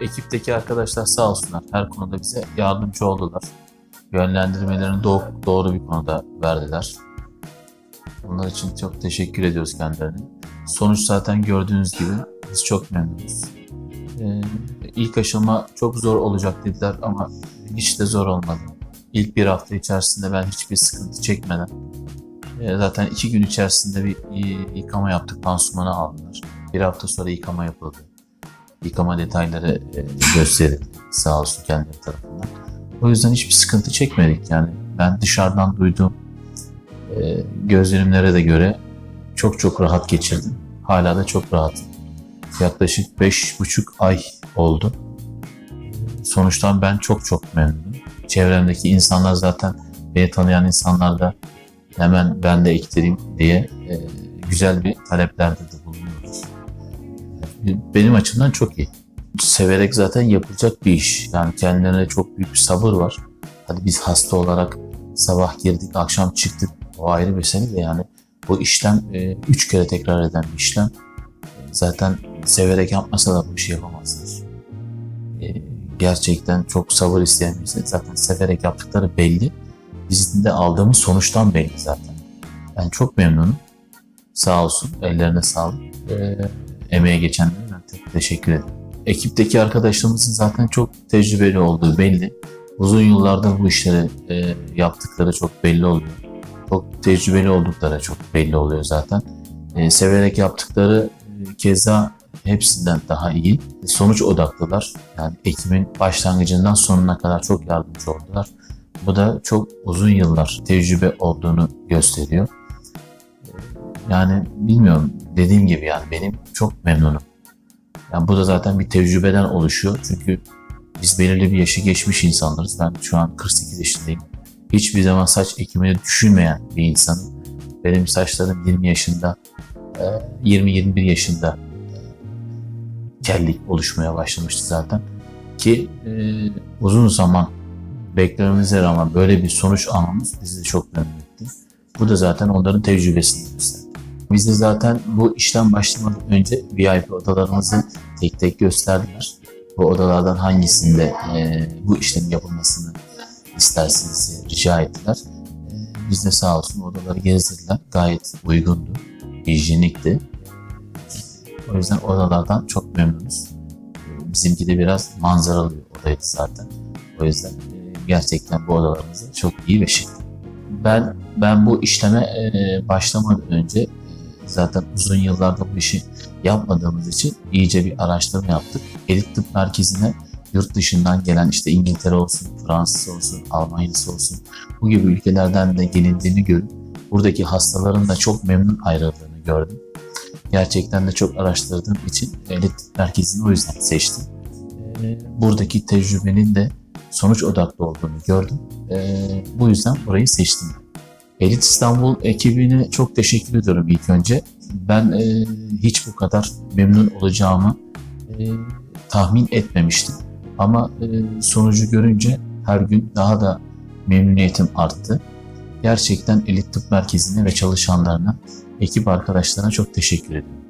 Ekipteki arkadaşlar sağ olsunlar her konuda bize yardımcı oldular. Yönlendirmelerini doğru, doğru bir konuda verdiler. Bunlar için çok teşekkür ediyoruz kendilerine. Sonuç zaten gördüğünüz gibi biz çok memnunuz. Ee, ilk aşama çok zor olacak dediler ama hiç de zor olmadı. İlk bir hafta içerisinde ben hiçbir sıkıntı çekmeden e, zaten iki gün içerisinde bir yıkama yaptık, pansumanı aldılar. Bir hafta sonra yıkama yapıldı. Yıkama detayları e, gösterildi sağ olsun kendileri tarafından. O yüzden hiçbir sıkıntı çekmedik yani. Ben dışarıdan duyduğum e, gözlerimlere de göre çok çok rahat geçirdim. Hala da çok rahatım. Yaklaşık beş buçuk ay oldu. Sonuçtan ben çok çok memnunum. Çevremdeki insanlar zaten beni tanıyan insanlar da hemen ben de ektireyim diye e, güzel bir taleplerde. Benim açımdan çok iyi. Severek zaten yapılacak bir iş. Yani kendilerine çok büyük bir sabır var. Hadi biz hasta olarak sabah girdik, akşam çıktık. O ayrı bir mesele de yani. Bu işlem e, üç kere tekrar eden bir işlem. E, Zaten severek yapmasa da bu işi yapamazsınız. E, Gerçekten çok sabır isteyen birisi. Zaten severek yaptıkları belli. Bizim de aldığımız sonuçtan belli zaten. Ben çok memnunum. Sağ olsun. Ellerine sağlık. E, emeğe geçenlere te- teşekkür ederim. Ekipteki arkadaşlarımızın zaten çok tecrübeli olduğu belli. Uzun yıllardır bu işleri e, yaptıkları çok belli oluyor. Çok tecrübeli oldukları çok belli oluyor zaten. E, severek yaptıkları e, keza hepsinden daha iyi. Sonuç odaklılar. Yani Ekim'in başlangıcından sonuna kadar çok yardımcı oldular. Bu da çok uzun yıllar tecrübe olduğunu gösteriyor. E, Yani bilmiyorum dediğim gibi yani benim çok memnunum. Yani bu da zaten bir tecrübeden oluşuyor. Çünkü biz belirli bir yaşı geçmiş insanlarız. Ben şu an 48 yaşındayım. Hiçbir zaman saç ekimini düşünmeyen bir insanım. Benim saçlarım 20 yaşında, e, 20-21 yaşında e, kellik oluşmaya başlamıştı zaten. Ki e, uzun zaman beklememize rağmen böyle bir sonuç almamız bizi çok memnun etti. Bu da zaten onların tecrübesini gösterdi. Biz de zaten bu işlem başlamadan önce VIP odalarımızı tek tek gösterdiler. Bu odalardan hangisinde e, bu işlemin yapılmasını isterseniz diye rica ettiler. E, biz de sağ olsun odaları gezdirdiler. Gayet uygundu, hijyenikti. O yüzden odalardan çok memnunuz. Bizimki de biraz manzaralı bir odaydı zaten. O yüzden e, gerçekten bu odalarımız da çok iyi ve şık. Ben ben bu işleme e, başlamadan önce zaten uzun yıllarda bu işi yapmadığımız için iyice bir araştırma yaptık. Elit Tıp Merkezi'ne yurt dışından gelen işte İngiltere olsun, Fransız olsun, Almanya'sı olsun bu gibi ülkelerden de gelindiğini görüp buradaki hastaların da çok memnun ayrıldığını gördüm. Gerçekten de çok araştırdığım için Elit Tıp Merkezi'ni o yüzden seçtim. Ee, Buradaki tecrübenin de sonuç odaklı olduğunu gördüm. Ee, Bu yüzden burayı seçtim. Elit İstanbul ekibine çok teşekkür ediyorum ilk önce. Ben e, hiç bu kadar memnun olacağımı e, tahmin etmemiştim. Ama e, sonucu görünce her gün daha da memnuniyetim arttı. Gerçekten Elit Tıp Merkezi'ne ve çalışanlarına, ekip arkadaşlarına çok teşekkür ediyorum.